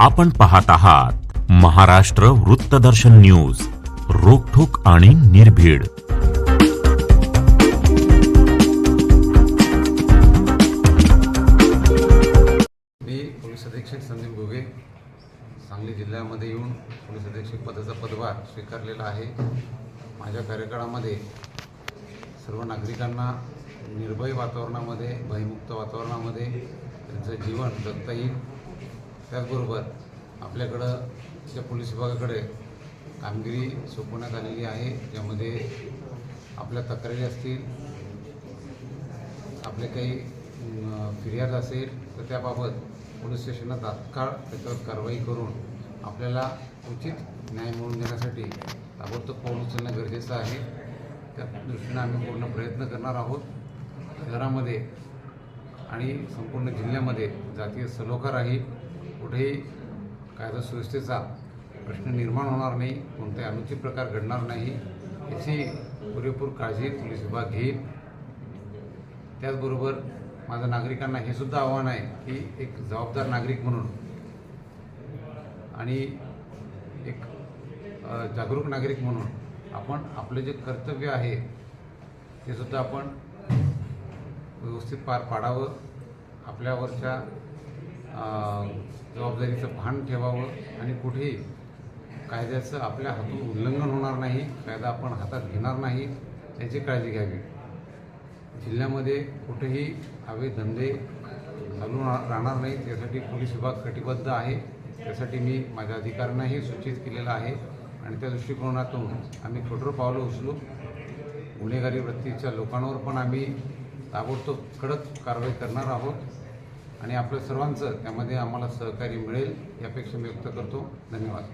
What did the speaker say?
आपण पाहत आहात महाराष्ट्र वृत्तदर्शन न्यूज रोखोक आणि निर्भीड. मी पोलीस अधीक्षक संदीप गोगे सांगली जिल्ह्यामध्ये येऊन पोलीस अधीक्षक पदाचा पदभार स्वीकारलेला आहे. माझ्या कार्यकाळामध्ये सर्व नागरिकांना निर्भय वातावरणामध्ये भयमुक्त वातावरणामध्ये त्यांचं जीवन जगता येईल. त्याचबरोबर आपल्याकडं त्या पोलीस विभागाकडे कामगिरी सोपवण्यात आलेली आहे ज्यामध्ये आपल्या तक्रारी असतील आपले काही फिर्याद असेल तर त्याबाबत पोलीस स्टेशनला तात्काळ त्याच्यावर कारवाई करून आपल्याला उचित न्याय मिळवून देण्यासाठी ताबडतोब पाऊल उचलणं गरजेचं आहे. त्या दृष्टीनं आम्ही पूर्ण प्रयत्न करणार आहोत. शहरामध्ये आणि संपूर्ण जिल्ह्यामध्ये जातीय सलोखा राहील. कुठेही कायदा सुव्यवस्थेचा प्रश्न निर्माण होणार नाही कोणताही अनुचित प्रकार घडणार नाही याची पुरेपूर काळजी पोलीस विभाग घेईल. त्याचबरोबर माझं नागरिकांना हे सुद्धा आव्हान आहे की एक जबाबदार नागरिक म्हणून आणि एक जागरूक नागरिक म्हणून आपण आपलं जे कर्तव्य आहे ते सुद्धा आपण व्यवस्थित पार पाडावं. आपल्यावरच्या जबाबदारीचं भान ठेवावं आणि कुठेही कायद्याचं आपल्या हातून उल्लंघन होणार नाही कायदा आपण हातात घेणार नाही याची काळजी घ्यावी. जिल्ह्यामध्ये कुठेही हवे धंदे चालू रा- राहणार नाही त्यासाठी पोलीस विभाग कटिबद्ध आहे त्यासाठी मी माझ्या अधिकाऱ्यांनाही सूचित केलेलं आहे आणि त्या दृष्टिकोनातून आम्ही कठोर पावलं उचलू. गुन्हेगारी वृत्तीच्या लोकांवर पण आम्ही ताबडतोब कडक कारवाई करणार आहोत. आणि आपल्या सर्वांचं त्यामध्ये आम्हाला सहकार्य मिळेल यापेक्षा मी व्यक्त करतो. धन्यवाद.